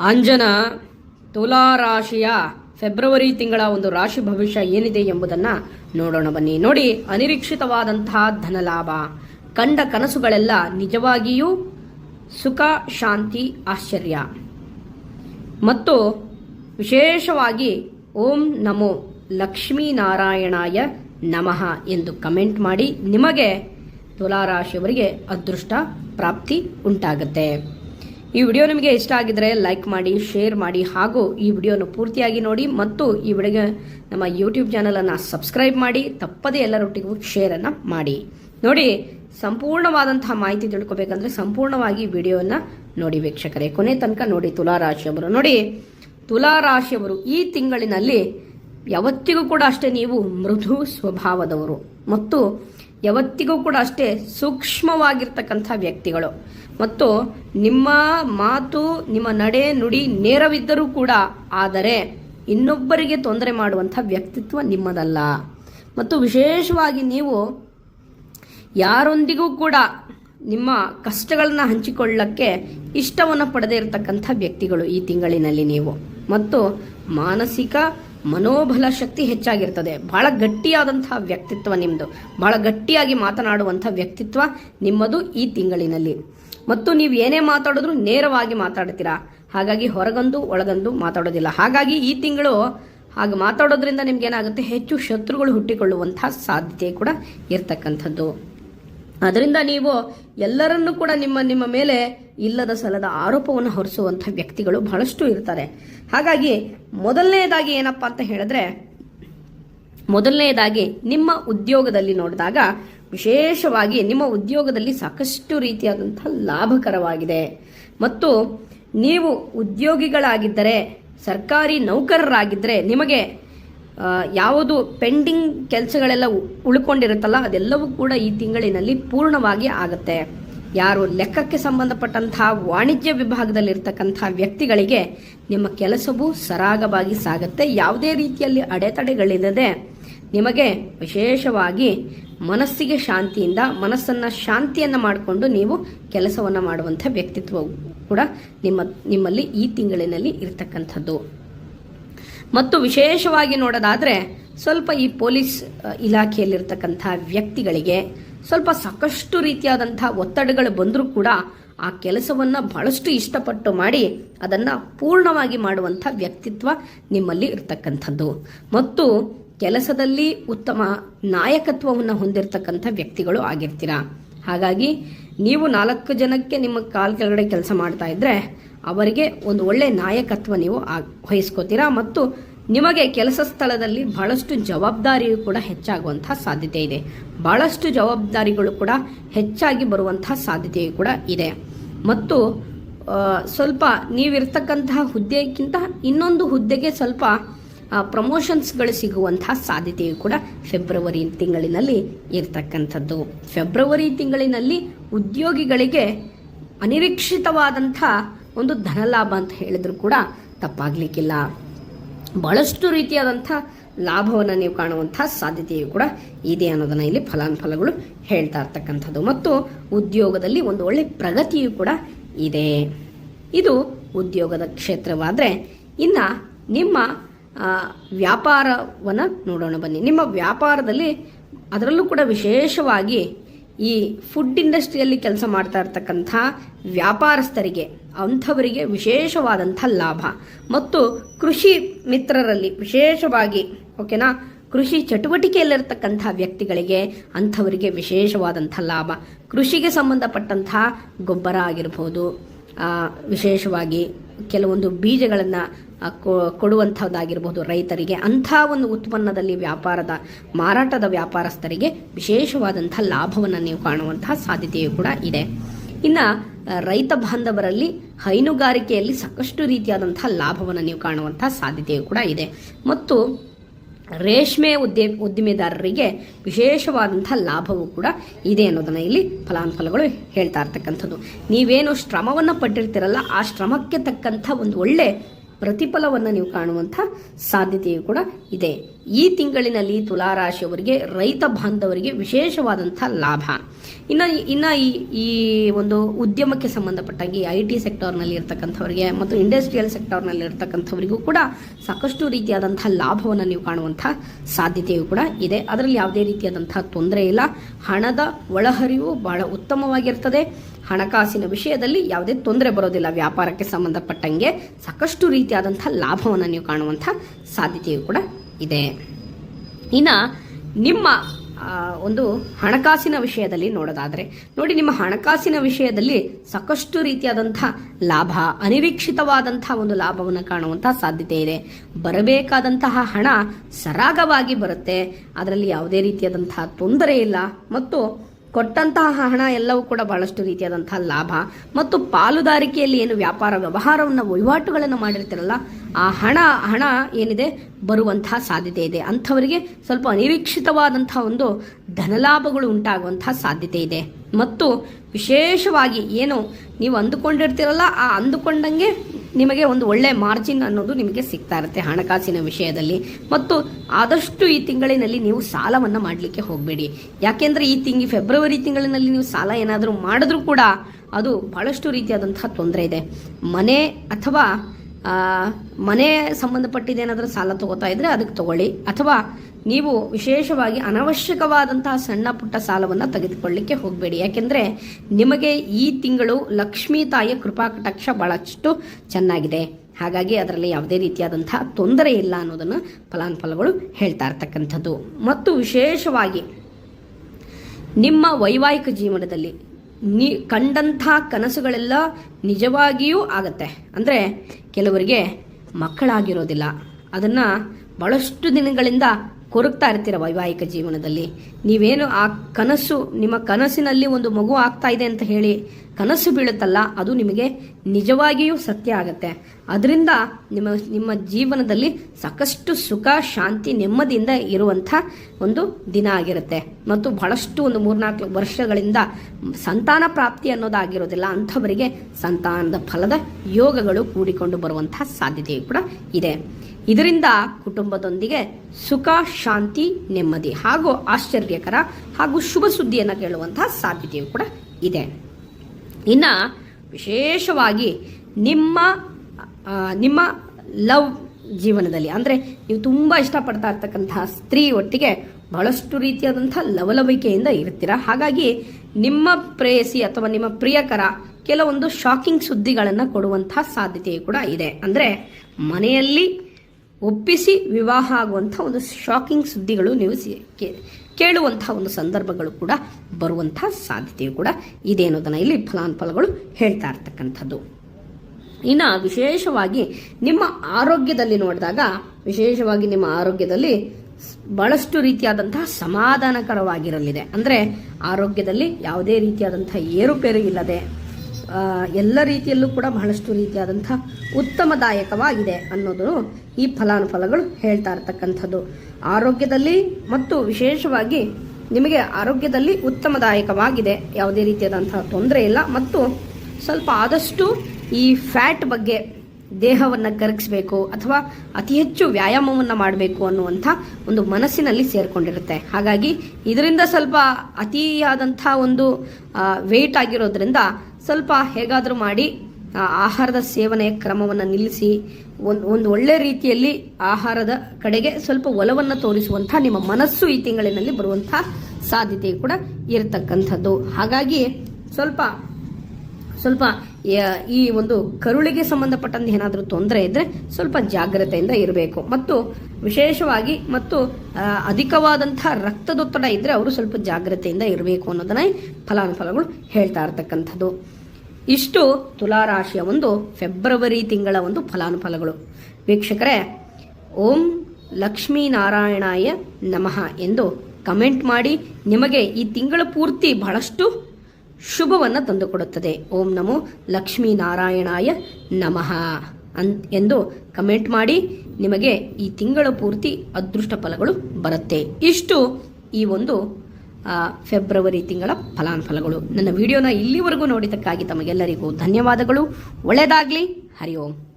ಅಂಜನ ತುಲಾರಾಶಿಯ February ತಿಂಗಳ ಒಂದು ರಾಶಿ ಭವಿಷ್ಯ ಏನಿದೆ ಎಂಬುದನ್ನ ನೋಡೋಣ ಬನ್ನಿ. ನೋಡಿ, ಅನಿರೀಕ್ಷಿತವಾದಂತಹ ಧನಲಾಭ. ಕಂಡ ಕನಸುಗಳೆಲ್ಲ ನಿಜವಾಗಿಯೂ ಸುಖ, ಶಾಂತಿ, ಆಶ್ಚರ್ಯ. ಮತ್ತು ವಿಶೇಷವಾಗಿ ಓಂ ನಮೋ ಲಕ್ಷ್ಮೀನಾರಾಯಣಾಯ ನಮಃ ಎಂದು ಕಮೆಂಟ್ ಮಾಡಿ ನಿಮಗೆ ತುಲಾರಾಶಿಯವರಿಗೆ ಅದೃಷ್ಟ, ಪ್ರಾಪ್ತಿ ಉಂಟಾಗುತ್ತೆ. ಈ ವಿಡಿಯೋ ನಿಮಗೆ ಇಷ್ಟ ಆಗಿದ್ರೆ ಲೈಕ್ ಮಾಡಿ, ಶೇರ್ ಮಾಡಿ ಹಾಗೂ ಈ ವಿಡಿಯೋನ ಪೂರ್ತಿಯಾಗಿ ನೋಡಿ ಮತ್ತು ಈ ವಿಡಿಯೋಗೆ ನಮ್ಮ ಯೂಟ್ಯೂಬ್ ಚಾನಲನ್ನು ಸಬ್ಸ್ಕ್ರೈಬ್ ಮಾಡಿ, ತಪ್ಪದೇ ಎಲ್ಲರೊಟ್ಟಿಗೂ ಶೇರನ್ನು ಮಾಡಿ. ನೋಡಿ, ಸಂಪೂರ್ಣವಾದಂತಹ ಮಾಹಿತಿ ತಿಳ್ಕೊಬೇಕಂದ್ರೆ ಸಂಪೂರ್ಣವಾಗಿ ವಿಡಿಯೋನ ನೋಡಿ ವೀಕ್ಷಕರೇ. ಕೊನೆ ತನಕ ನೋಡಿ ತುಲಾರಾಶಿಯವರು. ನೋಡಿ, ತುಲಾರಾಶಿಯವರು ಈ ತಿಂಗಳಿನಲ್ಲಿ ಯಾವತ್ತಿಗೂ ಕೂಡ ಅಷ್ಟೇ ನೀವು ಮೃದು ಸ್ವಭಾವದವರು. ಮತ್ತು ಯಾವತ್ತಿಗೂ ಕೂಡ ಅಷ್ಟೇ ಸೂಕ್ಷ್ಮವಾಗಿರ್ತಕ್ಕಂಥ ವ್ಯಕ್ತಿಗಳು. ಮತ್ತು ನಿಮ್ಮ ಮಾತು, ನಿಮ್ಮ ನಡೆ, ನುಡಿ ನೇರವಿದ್ದರೂ ಕೂಡ ಆದರೆ ಇನ್ನೊಬ್ಬರಿಗೆ ತೊಂದರೆ ಮಾಡುವಂಥ ವ್ಯಕ್ತಿತ್ವ ನಿಮ್ಮದಲ್ಲ. ಮತ್ತು ವಿಶೇಷವಾಗಿ ನೀವು ಯಾರೊಂದಿಗೂ ಕೂಡ ನಿಮ್ಮ ಕಷ್ಟಗಳನ್ನು ಹಂಚಿಕೊಳ್ಳಕ್ಕೆ ಇಷ್ಟವನ್ನು ಪಡೆದೇ ಇರತಕ್ಕಂಥ ವ್ಯಕ್ತಿಗಳು ಈ ತಿಂಗಳಿನಲ್ಲಿ ನೀವು. ಮತ್ತು ಮಾನಸಿಕ ಮನೋಬಲ ಶಕ್ತಿ ಹೆಚ್ಚಾಗಿರ್ತದೆ. ಬಹಳ ಗಟ್ಟಿಯಾದಂತಹ ವ್ಯಕ್ತಿತ್ವ ನಿಮ್ಮದು ಬಹಳ ಗಟ್ಟಿಯಾಗಿ ಮಾತನಾಡುವಂಥ ವ್ಯಕ್ತಿತ್ವ ನಿಮ್ಮದು ಈ ತಿಂಗಳಿನಲ್ಲಿ. ಮತ್ತು ನೀವು ಏನೇ ಮಾತಾಡಿದ್ರು ನೇರವಾಗಿ ಮಾತಾಡ್ತೀರಾ? ಹಾಗಾಗಿ ಹೊರಗಂದು ಒಳಗಂದು ಮಾತಾಡೋದಿಲ್ಲ. ಹಾಗಾಗಿ ಈ ತಿಂಗಳು ಹಾಗೆ ಮಾತಾಡೋದ್ರಿಂದ ನಿಮ್ಗೆ ಏನಾಗುತ್ತೆ ಹೆಚ್ಚು ಶತ್ರುಗಳು ಹುಟ್ಟಿಕೊಳ್ಳುವಂತಹ ಸಾಧ್ಯತೆ ಕೂಡ ಇರ್ತಕ್ಕಂಥದ್ದು. ಅದರಿಂದ ನೀವು ಎಲ್ಲರನ್ನೂ ಕೂಡ ನಿಮ್ಮ ನಿಮ್ಮ ಮೇಲೆ ಇಲ್ಲದ ಸಲದ ಆರೋಪವನ್ನು ಹೊರಿಸುವಂಥ ವ್ಯಕ್ತಿಗಳು ಬಹಳಷ್ಟು ಇರ್ತಾರೆ. ಹಾಗಾಗಿ ಮೊದಲನೆಯದಾಗಿ ಏನಪ್ಪಾ ಅಂತ ಹೇಳಿದ್ರೆ ಮೊದಲನೆಯದಾಗಿ ನಿಮ್ಮ ಉದ್ಯೋಗದಲ್ಲಿ ನೋಡಿದಾಗ ವಿಶೇಷವಾಗಿ ನಿಮ್ಮ ಉದ್ಯೋಗದಲ್ಲಿ ಸಾಕಷ್ಟು ರೀತಿಯಾದಂಥ ಲಾಭಕರವಾಗಿದೆ. ಮತ್ತು ನೀವು ಉದ್ಯೋಗಿಗಳಾಗಿದ್ದರೆ, ಸರ್ಕಾರಿ ನೌಕರರಾಗಿದ್ದರೆ ನಿಮಗೆ ಯಾವುದು ಪೆಂಡಿಂಗ್ ಕೆಲಸಗಳೆಲ್ಲ ಉಳ್ಕೊಂಡಿರುತ್ತಲ್ಲ, ಅದೆಲ್ಲವೂ ಕೂಡ ಈ ತಿಂಗಳಿನಲ್ಲಿ ಪೂರ್ಣವಾಗಿ ಆಗುತ್ತೆ. ಯಾರು ಲೆಕ್ಕಕ್ಕೆ ಸಂಬಂಧಪಟ್ಟಂತಹ ವಾಣಿಜ್ಯ ವಿಭಾಗದಲ್ಲಿರ್ತಕ್ಕಂಥ ವ್ಯಕ್ತಿಗಳಿಗೆ ನಿಮ್ಮ ಕೆಲಸವು ಸರಾಗವಾಗಿ ಸಾಗುತ್ತೆ. ಯಾವುದೇ ರೀತಿಯಲ್ಲಿ ಅಡೆತಡೆಗಳಿಲ್ಲದೆ ನಿಮಗೆ ವಿಶೇಷವಾಗಿ ಮನಸ್ಸಿಗೆ ಶಾಂತಿಯಿಂದ, ಮನಸ್ಸನ್ನ ಶಾಂತಿಯನ್ನ ಮಾಡಿಕೊಂಡು ನೀವು ಕೆಲಸವನ್ನ ಮಾಡುವಂಥ ವ್ಯಕ್ತಿತ್ವವು ಕೂಡ ನಿಮ್ಮ, ನಿಮ್ಮಲ್ಲಿ ಈ ತಿಂಗಳಿನಲ್ಲಿ ಇರತಕ್ಕಂಥದ್ದು. ಮತ್ತು ವಿಶೇಷವಾಗಿ ನೋಡೋದಾದರೆ ಸ್ವಲ್ಪ ಈ ಪೊಲೀಸ್ ಇಲಾಖೆಯಲ್ಲಿರ್ತಕ್ಕಂಥ ವ್ಯಕ್ತಿಗಳಿಗೆ ಸ್ವಲ್ಪ ಸಾಕಷ್ಟು ರೀತಿಯಾದಂಥ ಒತ್ತಡಗಳು ಬಂದರೂ ಕೂಡ ಆ ಕೆಲಸವನ್ನು ಬಹಳಷ್ಟು ಇಷ್ಟಪಟ್ಟು ಮಾಡಿ ಅದನ್ನು ಪೂರ್ಣವಾಗಿ ಮಾಡುವಂಥ ವ್ಯಕ್ತಿತ್ವ ನಿಮ್ಮಲ್ಲಿ ಇರತಕ್ಕಂಥದ್ದು. ಮತ್ತು ಕೆಲಸದಲ್ಲಿ ಉತ್ತಮ ನಾಯಕತ್ವವನ್ನು ಹೊಂದಿರತಕ್ಕಂಥ ವ್ಯಕ್ತಿಗಳು ಆಗಿರ್ತೀರಾ? ಹಾಗಾಗಿ ನೀವು ನಾಲ್ಕು ಜನಕ್ಕೆ ನಿಮ್ಮ ಕಾಲ್ ಕೆಳಗಡೆ ಕೆಲಸ ಮಾಡ್ತಾ ಇದ್ರೆ ಅವರಿಗೆ ಒಂದು ಒಳ್ಳೆ ನಾಯಕತ್ವ ನೀವು ವಹಿಸ್ಕೋತೀರಾ ಮತ್ತು ನಿಮಗೆ ಕೆಲಸ ಸ್ಥಳದಲ್ಲಿ ಬಹಳಷ್ಟು ಜವಾಬ್ದಾರಿಯು ಕೂಡ ಹೆಚ್ಚಾಗುವಂತಹ ಸಾಧ್ಯತೆ ಇದೆ. ಬಹಳಷ್ಟು ಜವಾಬ್ದಾರಿಗಳು ಕೂಡ ಹೆಚ್ಚಾಗಿ ಬರುವಂತಹ ಸಾಧ್ಯತೆಯು ಕೂಡ ಇದೆ. ಮತ್ತು ಸ್ವಲ್ಪ ನೀವಿರ್ತಕ್ಕಂತಹ ಹುದ್ದೆಗಿಂತ ಇನ್ನೊಂದು ಹುದ್ದೆಗೆ ಸ್ವಲ್ಪ ಪ್ರಮೋಷನ್ಸ್ಗಳು ಸಿಗುವಂತಹ ಸಾಧ್ಯತೆಯು ಕೂಡ ಫೆಬ್ರವರಿ ತಿಂಗಳಿನಲ್ಲಿ ಇರತಕ್ಕಂಥದ್ದು. ಫೆಬ್ರವರಿ ತಿಂಗಳಿನಲ್ಲಿ ಉದ್ಯೋಗಿಗಳಿಗೆ ಅನಿರೀಕ್ಷಿತವಾದಂಥ ಒಂದು ಧನಲಾಭ ಅಂತ ಹೇಳಿದ್ರು ಕೂಡ ತಪ್ಪಾಗ್ಲಿಕ್ಕಿಲ್ಲ. ಬಹಳಷ್ಟು ರೀತಿಯಾದಂಥ ಲಾಭವನ್ನು ನೀವು ಕಾಣುವಂತಹ ಸಾಧ್ಯತೆಯು ಕೂಡ ಇದೆ ಅನ್ನೋದನ್ನ ಇಲ್ಲಿ ಫಲಾನುಫಲಗಳು ಹೇಳ್ತಾ ಇರ್ತಕ್ಕಂಥದ್ದು. ಮತ್ತು ಉದ್ಯೋಗದಲ್ಲಿ ಒಂದು ಒಳ್ಳೆ ಪ್ರಗತಿಯು ಕೂಡ ಇದೆ. ಇದು ಉದ್ಯೋಗದ ಕ್ಷೇತ್ರವಾದರೆ ಇನ್ನ ನಿಮ್ಮ ವ್ಯಾಪಾರವನ್ನು ನೋಡೋಣ ಬನ್ನಿ. ನಿಮ್ಮ ವ್ಯಾಪಾರದಲ್ಲಿ ಅದರಲ್ಲೂ ಕೂಡ ವಿಶೇಷವಾಗಿ ಈ ಫುಡ್ ಇಂಡಸ್ಟ್ರಿಯಲ್ಲಿ ಕೆಲಸ ಮಾಡ್ತಾ ಇರ್ತಕ್ಕಂಥ ವ್ಯಾಪಾರಸ್ಥರಿಗೆ ಅಂಥವರಿಗೆ ವಿಶೇಷವಾದಂಥ ಲಾಭ. ಮತ್ತು ಕೃಷಿ ಮಿತ್ರರಲ್ಲಿ ವಿಶೇಷವಾಗಿ, ಓಕೆನಾ, ಕೃಷಿ ಚಟುವಟಿಕೆಯಲ್ಲಿರ್ತಕ್ಕಂಥ ವ್ಯಕ್ತಿಗಳಿಗೆ ಅಂಥವರಿಗೆ ವಿಶೇಷವಾದಂಥ ಲಾಭ. ಕೃಷಿಗೆ ಸಂಬಂಧಪಟ್ಟಂತಹ ಗೊಬ್ಬರ ಆಗಿರ್ಬೋದು ವಿಶೇಷವಾಗಿ ಕೆಲವೊಂದು ಬೀಜಗಳನ್ನು ಕೊಡುವಂಥದ್ದಾಗಿರ್ಬೋದು ರೈತರಿಗೆ, ಅಂಥ ಒಂದು ಉತ್ಪನ್ನದಲ್ಲಿ ವ್ಯಾಪಾರದ, ಮಾರಾಟದ ವ್ಯಾಪಾರಸ್ಥರಿಗೆ ವಿಶೇಷವಾದಂಥ ಲಾಭವನ್ನು ನೀವು ಕಾಣುವಂತಹ ಸಾಧ್ಯತೆಯು ಕೂಡ ಇದೆ. ಇನ್ನು ರೈತ ಬಾಂಧವರಲ್ಲಿ ಹೈನುಗಾರಿಕೆಯಲ್ಲಿ ಸಾಕಷ್ಟು ರೀತಿಯಾದಂತಹ ಲಾಭವನ್ನು ನೀವು ಕಾಣುವಂತಹ ಸಾಧ್ಯತೆಯು ಕೂಡ ಇದೆ. ಮತ್ತು ರೇಷ್ಮೆ ಉದ್ಯಮ ಉದ್ದಿಮೆದಾರರಿಗೆ ವಿಶೇಷವಾದಂಥ ಲಾಭವೂ ಕೂಡ ಇದೆ ಅನ್ನೋದನ್ನ ಇಲ್ಲಿ ಫಲಾನುಫಲಗಳು ಹೇಳ್ತಾ ಇರ್ತಕ್ಕಂಥದ್ದು. ನೀವೇನು ಶ್ರಮವನ್ನು ಪಟ್ಟಿರ್ತೀರಲ್ಲ, ಆ ಶ್ರಮಕ್ಕೆ ತಕ್ಕಂಥ ಒಂದು ಒಳ್ಳೆ ಪ್ರತಿಫಲವನ್ನು ನೀವು ಕಾಣುವಂಥ ಸಾಧ್ಯತೆಯು ಕೂಡ ಇದೆ. ಈ ತಿಂಗಳಿನಲ್ಲಿ ತುಲಾರಾಶಿಯವರಿಗೆ, ರೈತ ಬಾಂಧವರಿಗೆ ವಿಶೇಷವಾದಂಥ ಲಾಭ. ಇನ್ನು ಇನ್ನು ಈ ಈ ಒಂದು ಉದ್ಯಮಕ್ಕೆ ಸಂಬಂಧಪಟ್ಟಾಗಿ ಐ ಟಿ ಸೆಕ್ಟರ್ನಲ್ಲಿ ಇರ್ತಕ್ಕಂಥವರಿಗೆ ಮತ್ತು ಇಂಡಸ್ಟ್ರಿಯಲ್ ಸೆಕ್ಟರ್ನಲ್ಲಿ ಇರ್ತಕ್ಕಂಥವರಿಗೂ ಕೂಡ ಸಾಕಷ್ಟು ರೀತಿಯಾದಂಥ ಲಾಭವನ್ನು ನೀವು ಕಾಣುವಂಥ ಸಾಧ್ಯತೆಯೂ ಕೂಡ ಇದೆ. ಅದರಲ್ಲಿ ಯಾವುದೇ ರೀತಿಯಾದಂಥ ತೊಂದರೆ ಇಲ್ಲ. ಹಣದ ಒಳಹರಿವು ಬಹಳ ಉತ್ತಮವಾಗಿರ್ತದೆ. ಹಣಕಾಸಿನ ವಿಷಯದಲ್ಲಿ ಯಾವುದೇ ತೊಂದರೆ ಬರೋದಿಲ್ಲ. ವ್ಯಾಪಾರಕ್ಕೆ ಸಂಬಂಧಪಟ್ಟಂಗೆ ಸಾಕಷ್ಟು ರೀತಿಯಾದಂಥ ಲಾಭವನ್ನು ನೀವು ಕಾಣುವಂಥ ಸಾಧ್ಯತೆಯೂ ಕೂಡ ಇದೆ. ಇನ್ನು ನಿಮ್ಮ ಒಂದು ಹಣಕಾಸಿನ ವಿಷಯದಲ್ಲಿ ನೋಡೋದಾದ್ರೆ, ನೋಡಿ ನಿಮ್ಮ ಹಣಕಾಸಿನ ವಿಷಯದಲ್ಲಿ ಸಾಕಷ್ಟು ರೀತಿಯಾದಂಥ ಲಾಭ ಅನಿರೀಕ್ಷಿತವಾದಂತಹ ಒಂದು ಲಾಭವನ್ನು ಕಾಣುವಂತಹ ಸಾಧ್ಯತೆ ಇದೆ. ಬರಬೇಕಾದಂತಹ ಹಣ ಸರಾಗವಾಗಿ ಬರುತ್ತೆ. ಅದರಲ್ಲಿ ಯಾವುದೇ ರೀತಿಯಾದಂತಹ ತೊಂದರೆ ಇಲ್ಲ. ಮತ್ತು ಕೊಟ್ಟಂತಹ ಹಣ ಎಲ್ಲವೂ ಕೂಡ ಬಹಳಷ್ಟು ರೀತಿಯಾದಂತಹ ಲಾಭ. ಮತ್ತು ಪಾಲುದಾರಿಕೆಯಲ್ಲಿ ಏನು ವ್ಯಾಪಾರ ವ್ಯವಹಾರವನ್ನು ವಹಿವಾಟುಗಳನ್ನು ಮಾಡಿರ್ತೀರಲ್ಲ, ಆ ಹಣ ಹಣ ಏನಿದೆ, ಬರುವಂತಹ ಸಾಧ್ಯತೆ ಇದೆ. ಅಂಥವರಿಗೆ ಸ್ವಲ್ಪ ಅನಿರೀಕ್ಷಿತವಾದಂತಹ ಒಂದು ಧನಲಾಭಗಳು ಉಂಟಾಗುವಂತಹ ಸಾಧ್ಯತೆ ಇದೆ. ಮತ್ತು ವಿಶೇಷವಾಗಿ ಏನು ನೀವು ಅಂದುಕೊಂಡಿರ್ತೀರಲ್ಲ, ಆ ಅಂದುಕೊಂಡಂಗೆ ನಿಮಗೆ ಒಂದು ಒಳ್ಳೆ ಮಾರ್ಜಿನ್ ಅನ್ನೋದು ನಿಮಗೆ ಸಿಗ್ತಾ ಇರುತ್ತೆ ಹಣಕಾಸಿನ ವಿಷಯದಲ್ಲಿ. ಮತ್ತು ಆದಷ್ಟು ಈ ತಿಂಗಳಿನಲ್ಲಿ ನೀವು ಸಾಲವನ್ನು ಮಾಡಲಿಕ್ಕೆ ಹೋಗಬೇಡಿ. ಯಾಕೆಂದ್ರೆ ಈ ತಿಂಗಿ ಫೆಬ್ರವರಿ ತಿಂಗಳಿನಲ್ಲಿ ನೀವು ಸಾಲ ಏನಾದರೂ ಮಾಡಿದ್ರೂ ಕೂಡ ಅದು ಬಹಳಷ್ಟು ರೀತಿಯಾದಂತಹ ತೊಂದರೆ ಇದೆ. ಮನೆ ಅಥವಾ ಮನೆ ಸಂಬಂಧಪಟ್ಟಿದ್ದೇನಾದರೂ ಸಾಲ ತಗೋತಾ ಇದ್ರೆ ಅದಕ್ಕೆ ತಗೊಳ್ಳಿ. ಅಥವಾ ನೀವು ವಿಶೇಷವಾಗಿ ಅನವಶ್ಯಕವಾದಂತಹ ಸಣ್ಣ ಪುಟ್ಟ ಸಾಲವನ್ನು ತೆಗೆದುಕೊಳ್ಳಿಕ್ಕೆ ಹೋಗಬೇಡಿ. ಯಾಕೆಂದರೆ ನಿಮಗೆ ಈ ತಿಂಗಳು ಲಕ್ಷ್ಮೀ ತಾಯಿಯ ಕೃಪಾ ಕಟಾಕ್ಷ ಬಹಳಷ್ಟು ಚೆನ್ನಾಗಿದೆ. ಹಾಗಾಗಿ ಅದರಲ್ಲಿ ಯಾವುದೇ ರೀತಿಯಾದಂತಹ ತೊಂದರೆ ಇಲ್ಲ ಅನ್ನೋದನ್ನು ಫಲಾನುಫಲಗಳು ಹೇಳ್ತಾ ಇರ್ತಕ್ಕಂಥದ್ದು. ಮತ್ತು ವಿಶೇಷವಾಗಿ ನಿಮ್ಮ ವೈವಾಹಿಕ ಜೀವನದಲ್ಲಿ ನೀ ಕಂಡಂಥ ಕನಸುಗಳೆಲ್ಲ ನಿಜವಾಗಿಯೂ ಆಗತ್ತೆ. ಅಂದರೆ ಕೆಲವರಿಗೆ ಮಕ್ಕಳಾಗಿರೋದಿಲ್ಲ. ಅದನ್ನು ಬಹಳಷ್ಟು ದಿನಗಳಿಂದ ಕೊರಗ್ತಾ ಇರ್ತೀರ ವೈವಾಹಿಕ ಜೀವನದಲ್ಲಿ? ನೀವೇನು ಆ ಕನಸು, ನಿಮ್ಮ ಕನಸಿನಲ್ಲಿ ಒಂದು ಮಗು ಆಗ್ತಾ ಇದೆ ಅಂತ ಹೇಳಿ ಕನಸು ಬೀಳುತ್ತಲ್ಲ, ಅದು ನಿಮಗೆ ನಿಜವಾಗಿಯೂ ಸತ್ಯ ಆಗತ್ತೆ. ಅದರಿಂದ ನಿಮ್ಮ ನಿಮ್ಮ ಜೀವನದಲ್ಲಿ ಸಾಕಷ್ಟು ಸುಖ, ಶಾಂತಿ, ನೆಮ್ಮದಿಯಿಂದ ಇರುವಂಥ ಒಂದು ದಿನ ಆಗಿರುತ್ತೆ. ಮತ್ತು ಬಹಳಷ್ಟು ಒಂದು ಮೂರ್ನಾಲ್ಕು ವರ್ಷಗಳಿಂದ ಸಂತಾನ ಪ್ರಾಪ್ತಿ ಅನ್ನೋದಾಗಿರೋದಿಲ್ಲ ಅಂಥವರಿಗೆ ಸಂತಾನದ ಫಲದ ಯೋಗಗಳು ಕೂಡಿಕೊಂಡು ಬರುವಂತಹ ಸಾಧ್ಯತೆಯು ಕೂಡ ಇದೆ. ಇದರಿಂದ ಕುಟುಂಬದೊಂದಿಗೆ ಸುಖ, ಶಾಂತಿ, ನೆಮ್ಮದಿ ಹಾಗೂ ಆಶ್ಚರ್ಯಕರ ಹಾಗೂ ಶುಭ ಸುದ್ದಿಯನ್ನು ಕೇಳುವಂತಹ ಸಾಧ್ಯತೆಯೂ ಕೂಡ ಇದೆ. ಇನ್ನು ವಿಶೇಷವಾಗಿ ನಿಮ್ಮ ನಿಮ್ಮ ಲವ್ ಜೀವನದಲ್ಲಿ, ಅಂದರೆ ನೀವು ತುಂಬ ಇಷ್ಟಪಡ್ತಾ ಇರ್ತಕ್ಕಂತಹ ಸ್ತ್ರೀ ಒಟ್ಟಿಗೆ ಬಹಳಷ್ಟು ರೀತಿಯಾದಂಥ ಲವಲವಿಕೆಯಿಂದ ಇರ್ತೀರ ಹಾಗಾಗಿ ನಿಮ್ಮ ಪ್ರೇಯಸಿ ಅಥವಾ ನಿಮ್ಮ ಪ್ರಿಯಕರ ಕೆಲವೊಂದು ಶಾಕಿಂಗ್ ಸುದ್ದಿಗಳನ್ನು ಕೊಡುವಂತಹ ಸಾಧ್ಯತೆಯು ಕೂಡ ಇದೆ. ಅಂದರೆ ಮನೆಯಲ್ಲಿ ಒಪ್ಪಿಸಿ ವಿವಾಹ ಆಗುವಂಥ ಒಂದು ಶಾಕಿಂಗ್ ಸುದ್ದಿಗಳು ನೀವು ಸಿ- ಕೇ- ಕೇಳುವಂತಹ ಒಂದು ಸಂದರ್ಭಗಳು ಕೂಡ ಬರುವಂತಹ ಸಾಧ್ಯತೆಯು ಕೂಡ ಇದೆ ಅನ್ನೋದನ್ನ ಇಲ್ಲಿ ಫಲಾನುಫಲಗಳು ಹೇಳ್ತಾ ಇರ್ತಕ್ಕಂಥದ್ದು. ಇನ್ನು ವಿಶೇಷವಾಗಿ ನಿಮ್ಮ ಆರೋಗ್ಯದಲ್ಲಿ ನೋಡಿದಾಗ, ವಿಶೇಷವಾಗಿ ನಿಮ್ಮ ಆರೋಗ್ಯದಲ್ಲಿ ಬಹಳಷ್ಟು ರೀತಿಯಾದಂತಹ ಸಮಾಧಾನಕರವಾಗಿರಲಿದೆ. ಅಂದರೆ ಆರೋಗ್ಯದಲ್ಲಿ ಯಾವುದೇ ರೀತಿಯಾದಂತಹ ಏರುಪೇರು ಇಲ್ಲದೆ ಎಲ್ಲ ರೀತಿಯಲ್ಲೂ ಕೂಡ ಬಹಳಷ್ಟು ರೀತಿಯಾದಂಥ ಉತ್ತಮದಾಯಕವಾಗಿದೆ ಅನ್ನೋದು ಈ ಫಲಾನುಫಲಗಳು ಹೇಳ್ತಾ ಇರ್ತಕ್ಕಂಥದ್ದು. ಆರೋಗ್ಯದಲ್ಲಿ ಮತ್ತು ವಿಶೇಷವಾಗಿ ನಿಮಗೆ ಆರೋಗ್ಯದಲ್ಲಿ ಉತ್ತಮದಾಯಕವಾಗಿದೆ, ಯಾವುದೇ ರೀತಿಯಾದಂತಹ ತೊಂದರೆ ಇಲ್ಲ. ಮತ್ತು ಸ್ವಲ್ಪ ಆದಷ್ಟು ಈ ಫ್ಯಾಟ್ ಬಗ್ಗೆ ದೇಹವನ್ನು ಕರಗಿಸಬೇಕು ಅಥವಾ ಅತಿ ಹೆಚ್ಚು ವ್ಯಾಯಾಮವನ್ನು ಮಾಡಬೇಕು ಅನ್ನುವಂಥ ಒಂದು ಮನಸ್ಸಿನಲ್ಲಿ ಸೇರಿಕೊಂಡಿರುತ್ತೆ. ಹಾಗಾಗಿ ಇದರಿಂದ ಸ್ವಲ್ಪ ಅತಿಯಾದಂಥ ಒಂದು ವೆಯ್ಟ್ ಆಗಿರೋದ್ರಿಂದ ಸ್ವಲ್ಪ ಹೇಗಾದರೂ ಮಾಡಿ ಆಹಾರದ ಸೇವನೆಯ ಕ್ರಮವನ್ನು ನಿಲ್ಲಿಸಿ, ಒಂದು ಒಂದು ಒಳ್ಳೆ ರೀತಿಯಲ್ಲಿ ಆಹಾರದ ಕಡೆಗೆ ಸ್ವಲ್ಪ ಒಲವನ್ನು ತೋರಿಸುವಂಥ ನಿಮ್ಮ ಮನಸ್ಸು ಈ ತಿಂಗಳಿನಲ್ಲಿ ಬರುವಂಥ ಸಾಧ್ಯತೆ ಕೂಡ ಇರತಕ್ಕಂಥದ್ದು. ಹಾಗಾಗಿ ಸ್ವಲ್ಪ ಸ್ವಲ್ಪ ಈ ಒಂದು ಕರುಳಿಗೆ ಸಂಬಂಧಪಟ್ಟಂತೆ ಏನಾದರೂ ತೊಂದರೆ ಇದ್ದರೆ ಸ್ವಲ್ಪ ಜಾಗ್ರತೆಯಿಂದ ಇರಬೇಕು. ಮತ್ತು ವಿಶೇಷವಾಗಿ, ಮತ್ತು ಅಧಿಕವಾದಂಥ ರಕ್ತದೊತ್ತಡ ಇದ್ದರೆ ಅವರು ಸ್ವಲ್ಪ ಜಾಗ್ರತೆಯಿಂದ ಇರಬೇಕು ಅನ್ನೋದನ್ನ ಫಲಾನುಫಲಗಳು ಹೇಳ್ತಾ ಇರ್ತಕ್ಕಂಥದ್ದು. ಇಷ್ಟು ತುಲಾರಾಶಿಯ ಒಂದು ಫೆಬ್ರವರಿ ತಿಂಗಳ ಒಂದು ಫಲಾನುಫಲಗಳು. ವೀಕ್ಷಕರೇ, ಓಂ ಲಕ್ಷ್ಮೀನಾರಾಯಣಾಯ ನಮಃ ಎಂದು ಕಮೆಂಟ್ ಮಾಡಿ ನಿಮಗೆ ಈ ತಿಂಗಳ ಪೂರ್ತಿ ಬಹಳಷ್ಟು ಶುಭವನ್ನು ತಂದುಕೊಡುತ್ತದೆ. ಓಂ ನಮೋ ಲಕ್ಷ್ಮೀನಾರಾಯಣಾಯ ನಮಃ ಅನ್ ಎಂದು ಕಮೆಂಟ್ ಮಾಡಿ ನಿಮಗೆ ಈ ತಿಂಗಳ ಪೂರ್ತಿ ಅದೃಷ್ಟ ಫಲಗಳು ಬರುತ್ತೆ. ಇಷ್ಟು ಈ ಒಂದು ಫೆಬ್ರವರಿ ತಿಂಗಳ ಫಲಾನುಫಲಗಳು. ನನ್ನ ವಿಡಿಯೋನ ಇಲ್ಲಿವರೆಗೂ ನೋಡಿದ್ದಕ್ಕಾಗಿ ತಮಗೆಲ್ಲರಿಗೂ ಧನ್ಯವಾದಗಳು. ಒಳ್ಳೆಯದಾಗಲಿ ಹರಿ ಓಂ.